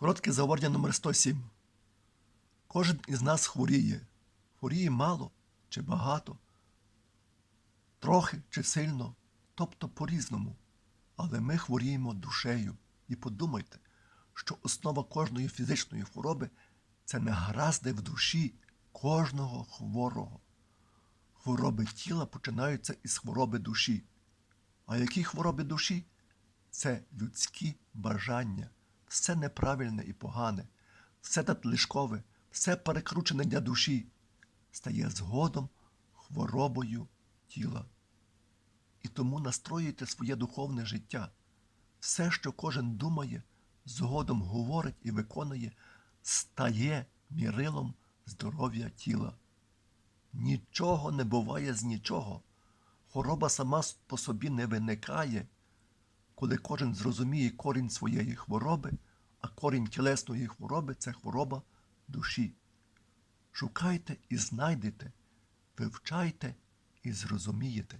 Коротке заговорення номер 107. Кожен із нас хворіє. Хворіє мало чи багато, трохи чи сильно, тобто по-різному. Але ми хворіємо душею. І подумайте, що основа кожної фізичної хвороби це негаразди в душі кожного хворого. Хвороби тіла починаються із хвороби душі. А які хвороби душі? Це людські бажання, все неправильне і погане, все надлишкове, все перекручене для душі, стає згодом хворобою тіла. І тому настроюйте своє духовне життя. Все, що кожен думає, згодом говорить і виконує, стає мірилом здоров'я тіла. Нічого не буває з нічого. Хвороба сама по собі не виникає, коли кожен зрозуміє корінь своєї хвороби, а корінь тілесної хвороби це хвороба душі. Шукайте і знайдете, вивчайте і зрозумієте.